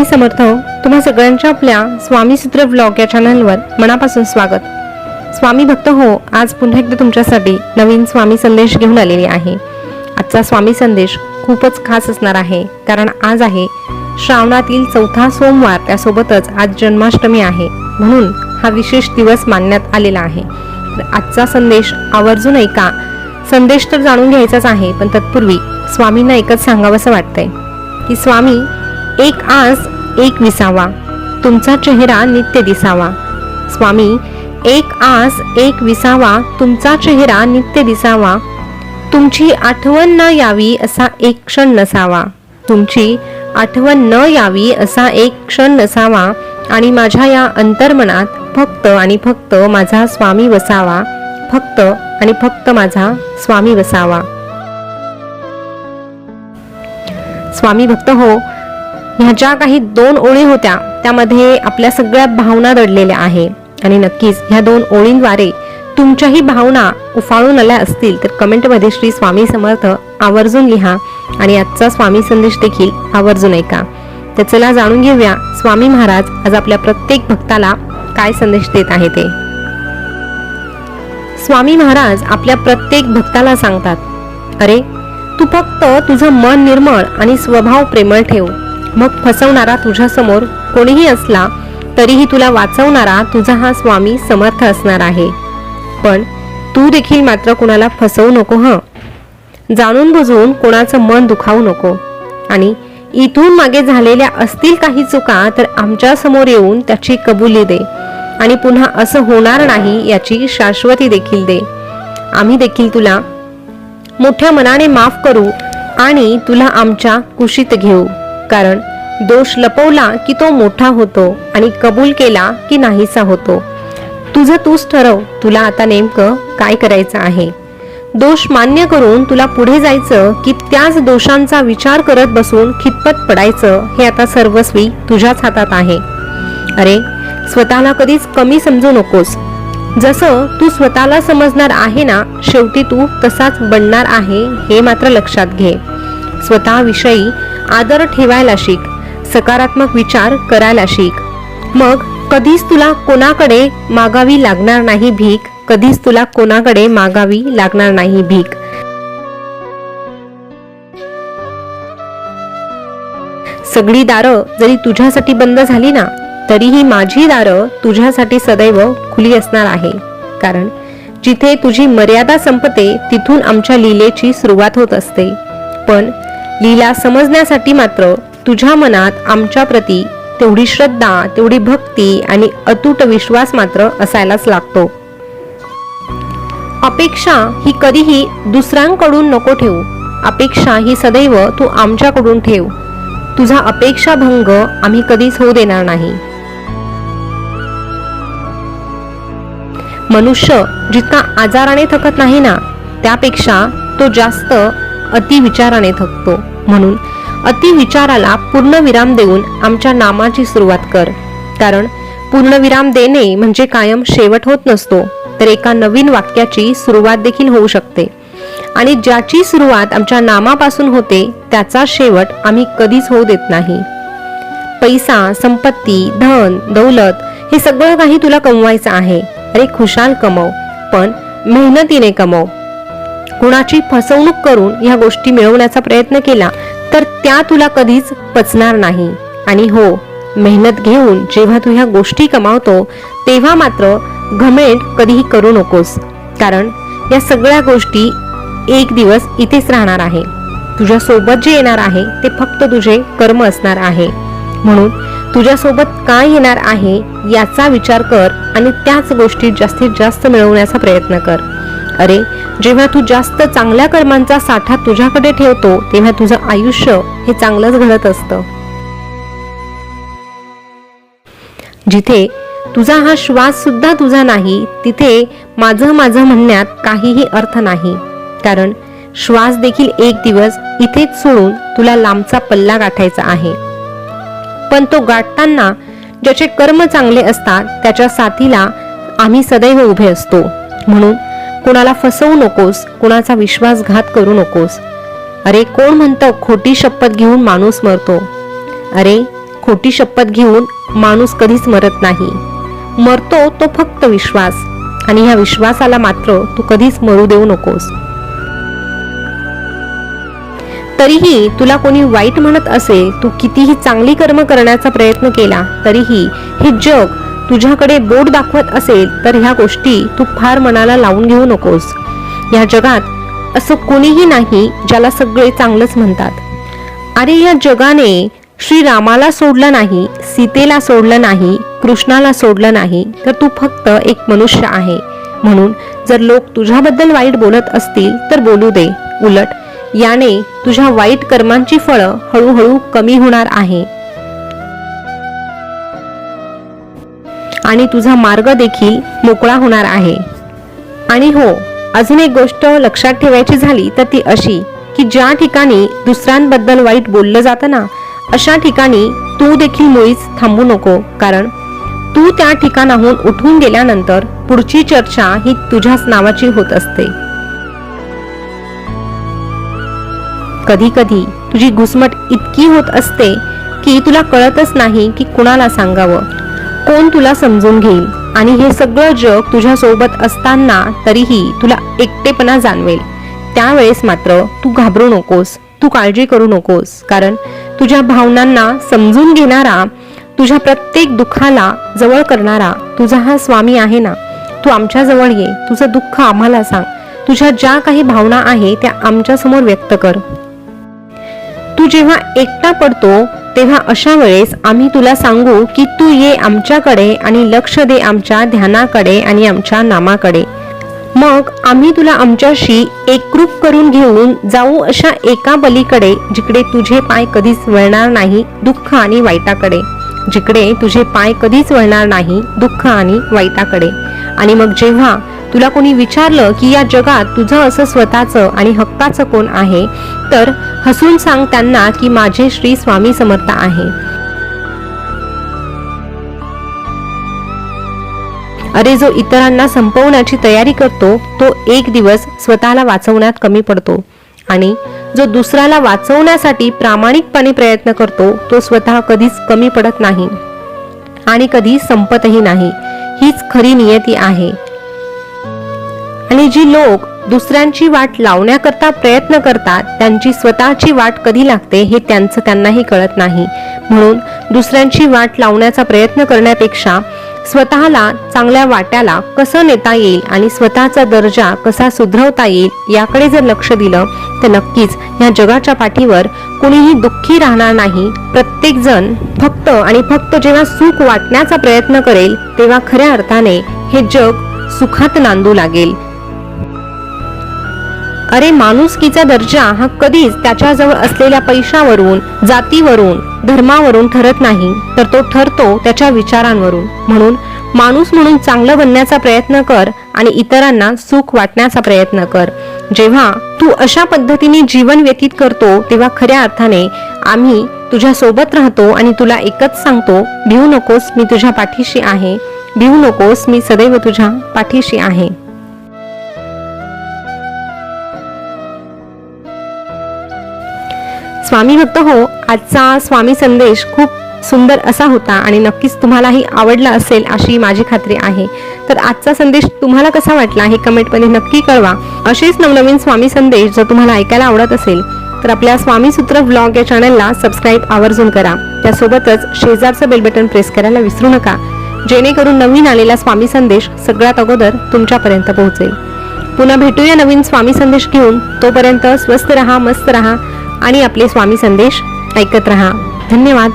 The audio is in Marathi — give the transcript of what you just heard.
स्वामी समर्थ हो. तुम्हा सगळ्यांच्या आपल्या स्वामी सूत्र ब्लॉग या चॅनलवर मनापासून स्वागत. स्वामी भक्त हो आज पुन्हा एकदा तुमच्यासाठी नवीन स्वामी संदेश घेऊन आलेली आहे. आजचा स्वामी संदेश खूपच खास असणार आहे कारण आज आहे श्रावणातील चौथा सोमवार त्यासोबतच आज जन्माष्टमी आहे म्हणून हा विशेष दिवस मानण्यात आलेला आहे. आजचा संदेश आवर्जून ऐका संदेश तर जाणून घ्यायचाच आहे पण तत्पूर्वी स्वामींना एकच सांगावंसं वाटतंय की स्वामी एक आस एक विसावा. तुमचा चेहरा नित्य दिसावा. स्वामी एक आस एक विसावा तुमचा चेहरा नित्य दिसावा. तुमची आठवण न यावी असा एक क्षण नसावा. तुमची आठवण न यावी असा एक क्षण नसावा आणि माझ्या या अंतर्मनात फक्त आणि फक्त माझा स्वामी वसावा. फक्त आणि फक्त माझा स्वामी वसावा. स्वामी भक्त हो ह्या ज्या काही दोन ओळी होत्या त्यामध्ये आपल्या सगळ्या भावना दडलेल्या आहे. आणि नक्कीच ह्या दोन ओळींद्वारे तुमच्याही भावना उफाळून आल्या असतील तर कमेंटमध्ये श्री स्वामी समर्थ आवर्जून लिहा आणि आजचा स्वामी संदेश देखील आवर्जून ऐका. तर चला जाणून घेऊया स्वामी महाराज आज आपल्या प्रत्येक भक्ताला काय संदेश देत आहे ते. स्वामी महाराज आपल्या प्रत्येक भक्ताला सांगतात अरे तू फक्त तुझं मन निर्मळ आणि स्वभाव प्रेमळ ठेव. मग फसवणारा तुझ्यासमोर कोणीही असला तरीही तुला वाचवणारा तुझा हा स्वामी समर्थ असणार आहे. पण तू देखील मात्र कुणाला फसवू नको हं? जाणून बुजवून कोणाचं मन दुखावू नको. आणि इथून मागे झालेल्या असतील काही चुका तर आमच्यासमोर येऊन त्याची कबुली दे. आणि पुन्हा असं होणार नाही याची शाश्वती देखील दे. आम्ही देखील तुला मोठ्या मनाने माफ करू आणि तुला आमच्या कुशीत घेऊ. कारण दोष लपवला की तो मोठा होतो आणि कबूल केला की नाहीसा होतो. तुझं तूच ठरव तुला आता नेमकं काय करायचं आहे? दोष मान्य करून तुला पुढे जायचं की त्याच दोषांचा विचार करत बसून खितपत पडायचं हे आता सर्वस्वी तुझ्याच हातात आहे. अरे स्वतःला कधीच कमी समजू नकोस. जसं तू स्वतःला समजणार आहे ना शेवटी तू तसाच बनणार आहे हे मात्र लक्षात घे. स्वतःविषयी आदर ठेवायला शिक सकारात्मक विचार करायला शिक. मग कधीच तुला कोणाकडे मागावी लागणार नाही भीक कधीच तुला कोणाकडे मागावी लागणार नाही भीक. सगळी दारं जरी तुझ्यासाठी बंद झाली ना तरीही माझी दारं तुझ्यासाठी सदैव खुली असणार आहे. कारण जिथे तुझी मर्यादा संपते तिथून आमच्या लीलेची सुरुवात होत असते. पण लीला समजण्यासाठी मात्र तुझ्या मनात आमच्या प्रती तेवढी श्रद्धा तेवढी भक्ती आणि अतूट विश्वास मात्र असायलाच लागतो. अपेक्षा ही कधीही दुसऱ्यांकडून नको ठेवू. अपेक्षा ही सदैव तू आमच्याकडून ठेव. तुझा अपेक्षा भंग आम्ही कधीच होऊ देणार नाही. मनुष्य जितका आजाराने थकत नाही ना त्यापेक्षा तो जास्त अतिविचाराने थकतो. म्हणून अतिविचाराला पूर्णविराम देऊन आमच्या नामाची सुरुवात कर. कारण पूर्णविराम देणे म्हणजे कायम शेवट होत नसतो तर एका नवीन वाक्याची सुरुवात देखील होऊ शकते. आणि ज्याची सुरुवात आमच्या नामापासून होते त्याचा शेवट आम्ही कधीच होऊ देत नाही. पैसा संपत्ती धन दौलत हे सगळं काही तुला कमवायचं आहे. अरे खुशाल कमव पण मेहनतीने कमव. कुणाची फसवणूक करून ह्या गोष्टी मिळवण्याचा प्रयत्न केला तर त्या तुला कधीच पचणार नाही. आणि हो मेहनत घेऊन जेव्हा तू ह्या गोष्टी कमावतो तेव्हा मात्र घमेंट कधीही करू नकोस. कारण या सगळ्या गोष्टी एक दिवस इथेच राहणार आहे. तुझ्या सोबत जे येणार आहे ते फक्त तुझे कर्म असणार आहे. म्हणून तुझ्यासोबत काय येणार आहे याचा विचार कर आणि त्याच गोष्टी जास्तीत जास्त मिळवण्याचा प्रयत्न कर. अरे जेव्हा तू जास्त चांगल्या कर्मांचा साठा तुझ्याकडे ठेवतो तेव्हा तुझं आयुष्य हे चांगलंच घडत असतं. जिथे तुझा हा श्वास सुद्धा तुझा नाही तिथे माझं माझं म्हणण्यात काहीही अर्थ नाही. कारण श्वास देखील एक दिवस इथेच सोडून तुला लांबचा पल्ला गाठायचा आहे. पण तो गाठताना ज्याचे कर्म चांगले असतात त्याच्या साथीला आम्ही सदैव उभे असतो. म्हणून कुणाला फसवू नकोस कुणाचा विश्वासघात करू नकोस. अरे कोण म्हणतं खोटी शपथ घेऊन माणूस मरतो? अरे खोटी शपथ घेऊन माणूस कधीच मरत नाही. मरतो तो फक्त विश्वास. आणि ह्या विश्वासाला मात्र तू कधीच मरू देऊ नकोस. तरीही तुला कोणी वाईट म्हणत असे तू कितीही चांगली कर्म करण्याचा प्रयत्न केला तरीही हे जग तुझ्याकडे बोट दाखवत असेल तर ह्या गोष्टी तू फार मनाला लावून घेऊ नकोस. या जगात असं कोणीही नाही ज्याला सगळे चांगलंच म्हणतात. अरे या जगाने श्रीरामाला सोडलं नाही सीतेला सोडलं नाही कृष्णाला सोडलं नाही तर तू फक्त एक मनुष्य आहे. म्हणून जर लोक तुझ्याबद्दल वाईट बोलत असतील तर बोलू दे. उलट याने तुझ्या वाईट कर्मांची फळं हळूहळू कमी होणार आहे. आणि तुझा मार्ग देखील मोकळा होणार आहे. आणि हो अजून एक गोष्ट लक्षात ठेवायची झाली तर ती अशी की ज्या ठिकाणी दुसऱ्यांबद्दल वाईट बोललं जातं ना अशा ठिकाणी तू देखील मुळीच थांबू नको. कारण तू त्या ठिकाणाहून उठून गेल्यानंतर पुढची चर्चा ही तुझ्याच नावाची होत असते. कधी कधी तुझी घुसमट इतकी होत असते की तुला कळतच नाही की कुणाला सांगावं. कोण तुला समजून घेईल? आणि हे सगळं जग तुझ्या सोबत असताना तरीही तुला एकटेपणा जाणवेल. त्यावेळेस मात्र तू घाबरू नकोस तू काळजी करू नकोस कारण तुझ्या भावनांना समजून घेणारा तुझ्या प्रत्येक दुःखाला जवळ करणारा तुझा हा स्वामी आहे ना? तू आमच्या जवळ ये तुझं दुःख आम्हाला सांग. तुझ्या ज्या काही भावना आहे त्या आमच्यासमोर व्यक्त कर. तू जेव्हा एकटा पडतो तेव्हा अशा वेळेस आम्ही तुला सांगू की तू ये आमच्याकडे आणि लक्ष दे आमच्या ध्यानाकडे आणि आमच्या नामाकडे. मग आम्ही तुला आमच्याशी एकरूप करून घेऊन जाऊ अशा एका बलीकडे जिकडे तुझे पाय कधीच वळणार नाही दुःख आणि वाईटाकडे. जिकडे तुझे पाय कधीच वळणार नाही दुःख आणि वाईटाकडे. आणि मग जेव्हा तुला कोणी विचारलं की या जगात तुझं असं स्वतःचं आणि हक्काचं कोण आहे तर हसून सांग त्यांना की माझे श्री स्वामी समर्थ आहे. अरे जो इतरांना संपवण्याची तयारी करतो तो एक दिवस स्वतःला वाचवण्यात कमी पडतो आणि जो दुसऱ्याला वाचवण्यासाठी प्रामाणिकपणे प्रयत्न करतो तो स्वतः कधीच कमी पडत नाही आणि कधी संपतही नाही. हीच खरी नियती आहे. आणि जी लोक दुसऱ्यांची वाट लावण्याकरता प्रयत्न करतात त्यांची स्वतःची वाट कधी लागते हे त्यांचं त्यांनाही कळत नाही. म्हणून दुसऱ्यांची वाट लावण्याचा प्रयत्न करण्यापेक्षा स्वतःला चांगल्या वाट्याला कसं नेता येईल आणि स्वतःचा दर्जा कसा सुधरवता येईल याकडे जर लक्ष दिलं तर नक्कीच या जगाच्या पाठीवर कोणीही दुःखी राहणार नाही. प्रत्येक जण फक्त आणि फक्त जेव्हा सुख वाटण्याचा प्रयत्न करेल तेव्हा खऱ्या अर्थाने हे जग सुखात नांदू लागेल. अरे माणुसकीचा दर्जा हा कधीच त्याच्याजवळ असलेल्या पैशावरून जातीवरून धर्मावरून ठरत नाही तर तो ठरतो त्याच्या विचारांवरून. म्हणून माणूस म्हणून चांगलं बनण्याचा प्रयत्न कर आणि इतरांना सुख वाटण्याचा प्रयत्न कर. जेव्हा तू अशा पद्धतीने जीवन व्यतीत करतो तेव्हा खऱ्या अर्थाने आम्ही तुझ्या सोबत राहतो आणि तुला एकच सांगतो भिवू नकोस मी तुझ्या पाठीशी आहे. भिवू नकोस मी सदैव तुझ्या पाठीशी आहे. स्वामी भक्त हो आजचा स्वामी संदेश खूप सुंदर असा होता आणि नक्कीच तुम्हालाही आवडला असेल अशी माझी खात्री आहे. तर आजचा संदेश तुम्हाला कसा वाटला हे कमेंटमध्ये नक्की कळवा. असेच नवनवीन स्वामी संदेश जर तुम्हाला ऐकायला आवडत असेल तर आपल्या स्वामी सूत्र ब्लॉग या चॅनलला सबस्क्राईब आवर्जून करा. त्यासोबतच शेजारचं बेल बटन प्रेस करायला विसरू नका जेणेकरून नवीन आलेला स्वामी संदेश सगळ्यात अगोदर तुमच्यापर्यंत पोहोचेल. पुन्हा भेटूया नवीन स्वामी संदेश घेऊन. तोपर्यंत स्वस्त रहा मस्त रहा. आणि आपले स्वामी संदेश ऐकत रहा. धन्यवाद.